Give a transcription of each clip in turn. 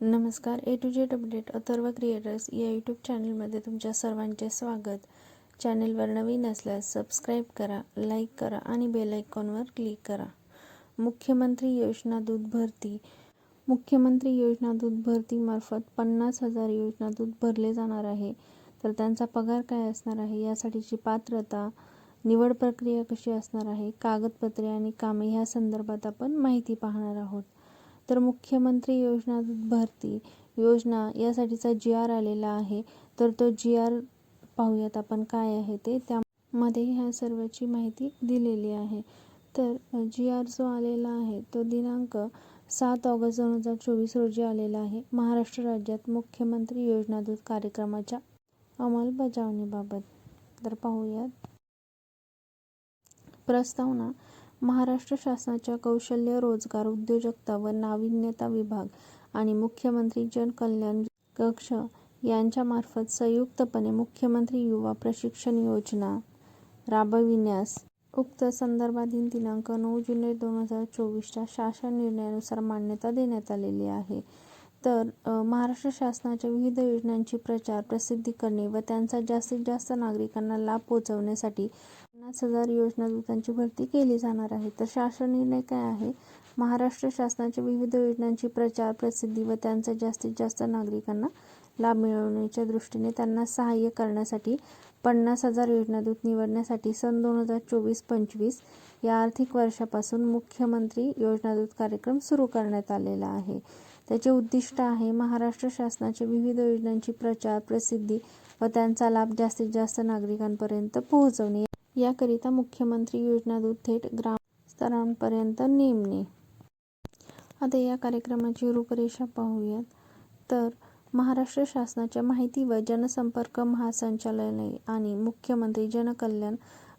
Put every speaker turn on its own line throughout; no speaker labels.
नमस्कार. A to Z update Atharva creators या YouTube चॅनलमध्ये तुमच्या सर्वांचे स्वागत. चॅनलवर नवीन असल्यास सबस्क्राईब करा लाईक करा आणि बेल आयकॉनवर क्लिक करा. मुख्यमंत्री योजना दूध भरती. मुख्यमंत्री योजना दूध भरतीमार्फत पन्नास हजार योजना दूध भरले जाणार आहे. तर त्यांचा पगार काय असणार आहे यासाठीची पात्रता निवड प्रक्रिया कशी असणार आहे कागदपत्रे आणि कामे ह्या संदर्भात आपण माहिती पाहणार आहोत. तर मुख्यमंत्री योजना दूध भरती योजना यासाठीचा जी आर आलेला आहे. तर तो जी आर पाहूयात आपण काय आहे ते. त्यामध्ये ह्या सर्वाची माहिती दिलेली आहे. तर जी आर जो आलेला आहे तो दिनांक सात ऑगस्ट दोन हजार चोवीस रोजी आलेला आहे. महाराष्ट्र राज्यात मुख्यमंत्री योजनादूत कार्यक्रमाच्या अंमलबजावणीबाबत. तर पाहूयात. प्रस्तावना महाराष्ट्र शासनाच्या कौशल्य रोजगार उद्योजकता व नाविन्यता विभाग आणि मुख्यमंत्री जनकल्याण कक्ष यांच्यामार्फत संयुक्तपणे मुख्यमंत्री युवा प्रशिक्षण योजना राबविण्यास उक्त संदर्भाधीन दिनांक नऊ जुलै दोन हजार चोवीसच्या शासन निर्णयानुसार मान्यता देण्यात आलेली आहे. तर महाराष्ट्र शासनाच्या विविध योजनांची प्रचार प्रसिद्धी करणे व त्यांचा जास्तीत जास्त नागरिकांना लाभ पोहोचवण्यासाठी पन्नास हजार योजना दूतांची भरती केली जाणार आहे. तर शासन निर्णय काय आहे? महाराष्ट्र शासनाच्या विविध योजनांची प्रचार प्रसिद्धी व त्यांचा जास्तीत जास्त नागरिकांना लाभ मिळवण्याच्या दृष्टीने त्यांना सहाय्य करण्यासाठी पन्नास हजार योजनादूत निवडण्यासाठी सन दोन हजार चोवीस पंचवीस या आर्थिक वर्षापासून मुख्यमंत्री योजनादूत कार्यक्रम सुरू करण्यात आलेला आहे. त्याचे उद्दिष्ट आहे महाराष्ट्र शासनाच्या विविध योजनांची प्रचार प्रसिद्धी व त्यांचा लाभ जास्तीत जास्त नागरिकांपर्यंत पोहोचवणे. याकरिता मुख्यमंत्री योजनादूत थेट ग्राम स्तरांपर्यंत नेमणे. आता या कार्यक्रमाची रूपरेषा पाहूयात. तर महाराष्ट्र शासनाच्या माहिती व जनसंपर्क महासंचालनालय आणि मुख्यमंत्री जनकल्याण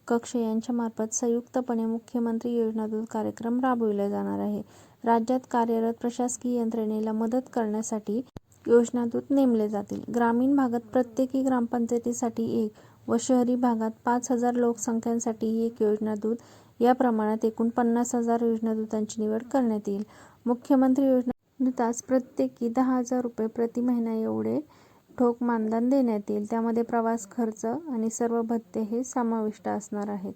कक्ष यांच्यामार्फत संयुक्तपणे मुख्यमंत्री योजनादूत कार्यक्रम राबविला जाणार आहे. राज्यात कार्यरत प्रशासकीय यंत्रणेला मदत करण्यासाठी योजनादूत नेमले जातील. ग्रामीण भागात प्रत्येकी ग्रामपंचायतीसाठी एक व शहरी भागात पाच हजार लोकसंख्यांसाठी एक योजनादूत या प्रमाणात एकूण पन्नास हजार योजनादूतांची निवड करण्यात येईल. मुख्यमंत्री योजनादूतास प्रत्येकी दहा हजार रुपये प्रति महिना एवढे ठोक मानधन देण्यात येईल. त्यामध्ये प्रवास खर्च आणि सर्व भत्ते हे समाविष्ट असणार आहेत.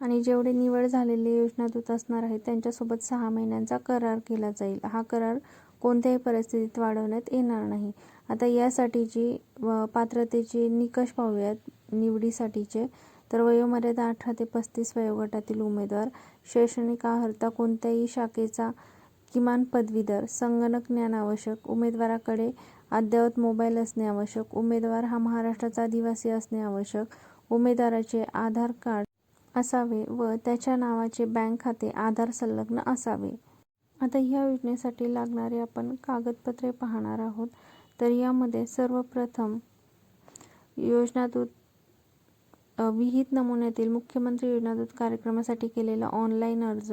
आणि जेवढे निवड झालेले योजनादूत असणार आहेत त्यांच्यासोबत सहा महिन्यांचा करार केला जाईल. हा करार कोणत्याही परिस्थितीत वाढवण्यात येणार नाही. आता यासाठीची पात्रतेचे निकष पाहूयात निवडीसाठीचे तर वयोमर्यादा अठरा ते पस्तीस वयोगटातील उमेदवार शैक्षणिक अर्हता कोणत्याही शाखेचा किमान पदवीधर संगणक ज्ञान आवश्यक उमेदवाराकडे अद्ययावत मोबाईल असणे आवश्यक उमेदवार हा महाराष्ट्राचा आदिवासी असणे आवश्यक उमेदवाराचे आधार कार्ड असावे व त्याच्या नावाचे बँक खाते आधार संलग्न असावे. आता ह्या योजनेसाठी लागणारे आपण कागदपत्रे पाहणार आहोत. तर यामध्ये सर्वप्रथम योजनादूत विहित नमुन्यातील मुख्यमंत्री योजनादूत कार्यक्रमासाठी केलेला ऑनलाईन अर्ज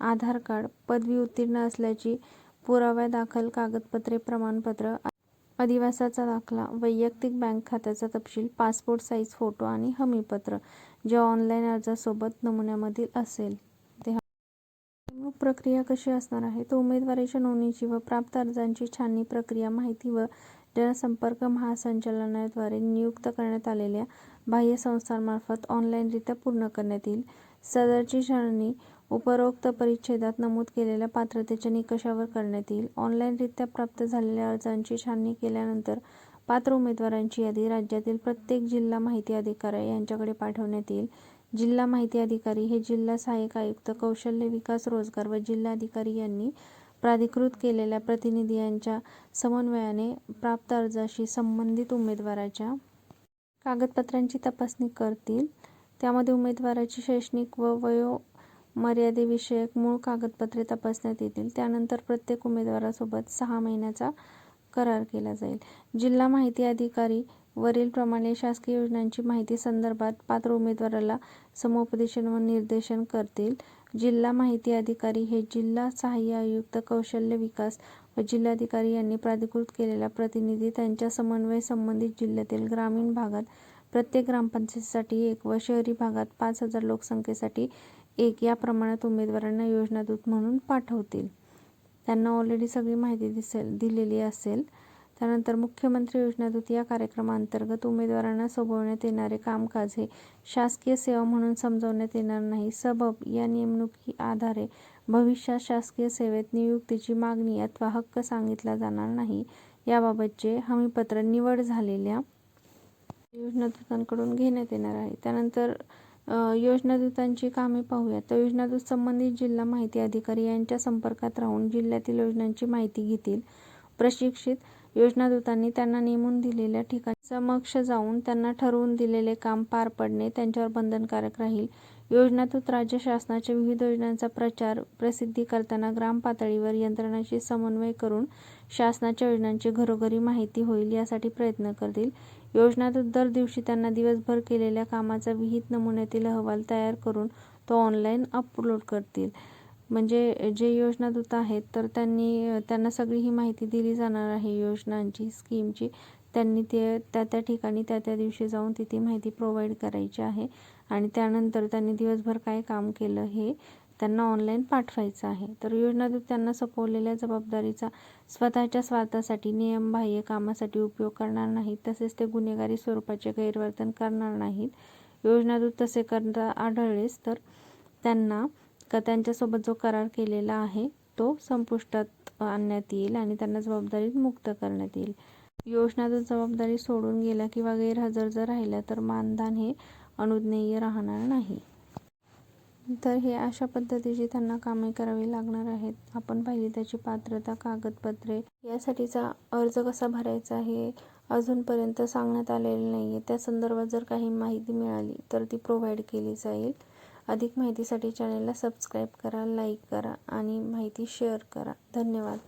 आधार कार्ड पदवी उत्तीर्ण असल्याची पुराव्यादाखल कागदपत्रे प्रमाणपत्र अधिवासाचा दाखला वैयक्तिक बँक खात्याचा तपशील पासपोर्ट साईज फोटो आणि हमीपत्र जे ऑनलाईन अर्जासोबत नमुन्यामधील असेल. प्रक्रिया कशी असणार आहे? तर उमेदवाराच्या नोंदणीची व प्राप्त अर्जांची छाननी प्रक्रिया माहिती व जनसंपर्क महासंचालनाद्वारे नियुक्त करण्यात आलेल्या बाह्य संस्थांमार्फत ऑनलाईनरित्या पूर्ण करण्यात येईल. सदरची छाननी उपरोक्त परिच्छेदात नमूद केलेल्या पात्रतेच्या निकषावर करण्यात येईल. ऑनलाईनरित्या प्राप्त झालेल्या अर्जांची छाननी केल्यानंतर पात्र उमेदवारांची यादी राज्यातील प्रत्येक जिल्हा माहिती अधिकारी यांच्याकडे पाठवण्यात येईल. जिल्हा माहिती अधिकारी हे जिल्हा सहाय्यक आयुक्त कौशल्य विकास रोजगार व जिल्हाधिकारी यांनी प्राधिकृत केलेल्या प्रतिनिधी यांच्या समन्वयाने प्राप्त अर्जाशी संबंधित उमेदवाराच्या कागदपत्रांची तपासणी करतील. त्यामध्ये उमेदवाराची शैक्षणिक व वयोमर्यादेविषयक मूळ कागदपत्रे तपासण्यात येतील. त्यानंतर प्रत्येक उमेदवारासोबत सहा महिन्याचा करार केला जाईल. जिल्हा माहिती अधिकारी वरीलप्रमाणे शासकीय योजनांची माहिती संदर्भात पात्र उमेदवाराला समुपदेशन व निर्देशन करतील. जिल्हा माहिती अधिकारी हे जिल्हा सहाय्य आयुक्त कौशल्य विकास व जिल्हाधिकारी यांनी प्राधिकृत केलेला प्रतिनिधी त्यांच्या समन्वय संबंधित जिल्ह्यातील ग्रामीण भागात प्रत्येक ग्रामपंचायतीसाठी एक व शहरी भागात पाच हजार लोकसंख्येसाठी एक या प्रमाणात उमेदवारांना योजनादूत म्हणून पाठवतील. त्यांना ऑलरेडी सगळी माहिती दिसेल दिलेली असेल. त्यानंतर मुख्यमंत्री योजनादूत या कार्यक्रमांतर्गत उमेदवारांना सोपवण्यात येणारे कामकाज हे शासकीय सेवा म्हणून समजवण्यात येणार नाही. सबब या नेमणुकी आधारे भविष्यात शासकीय सेवेत नियुक्तीची मागणी अथवा हक्क सांगितला जाणार नाही. याबाबतचे हमीपत्र निवड झालेल्या योजनादूतांकडून घेण्यात येणार आहे. त्यानंतर योजनादूतांची कामे पाहूया. तर योजनादूत संबंधित जिल्हा माहिती अधिकारी यांच्या संपर्कात राहून जिल्ह्यातील योजनांची माहिती घेतील. प्रशिक्षित योजनादूतांनी त्यांना नेमून दिलेल्या ठिकाणी समक्ष जाऊन त्यांना ठरवून दिलेले काम पार पडणे त्यांच्यावर बंधनकारक राहील. योजनादूत राज्य शासनाच्या विविध योजनांचा प्रचार प्रसिद्धी करताना ग्रामपातळीवर यंत्रणांशी समन्वय करून शासनाच्या योजनांची घरोघरी माहिती होईल यासाठी प्रयत्न करतील. योजनादूत दर दिवशी त्यांना दिवसभर केलेल्या कामाचा विहित नमुन्यातील अहवाल तयार करून तो ऑनलाईन अपलोड करतील. म्हणजे जे योजनादूत आहेत तर त्यांनी त्यांना सगळी ही माहिती दिली जाणार आहे योजनांची स्कीमची. त्यांनी ते त्या त्या ठिकाणी त्या त्या दिवशी जाऊन तिथे माहिती प्रोव्हाइड करायची आहे. आणि त्यानंतर त्यांनी दिवसभर काय काम केलं हे त्यांना ऑनलाईन पाठवायचं आहे. तर योजनादूत त्यांना सोपवलेल्या जबाबदारीचा स्वतःच्या स्वार्थासाठी नियमबाह्य कामासाठी उपयोग करणार नाहीत. तसेच ते गुन्हेगारी स्वरूपाचे गैरवर्तन करणार नाहीत. योजनादूत तसे करता आढळलेच तर त्यांना का त्यांच्यासोबत जो करार केलेला आहे तो संपुष्टात आणण्यात येईल आणि त्यांना जबाबदारीत मुक्त करण्यात येईल. योजनादूत जबाबदारी सोडून गेल्या किंवा गैरहजर जर राहिल्या तर मानधन हे अनुज्ञेय राहणार नाही. तर हे अशा पद्धतीची त्यांना कामे करावी लागणार आहेत. आपण पाहिली त्याची पात्रता कागदपत्रे यासाठीचा अर्ज कसा भरायचा हे अजूनपर्यंत सांगण्यात आलेले नाही आहे त्या संदर्भात जर काही माहिती मिळाली तर ती प्रोव्हाइड केली जाईल. अधिक माहितीसाठी चॅनलला सबस्क्राईब करा लाईक करा आणि माहिती शेअर करा. धन्यवाद.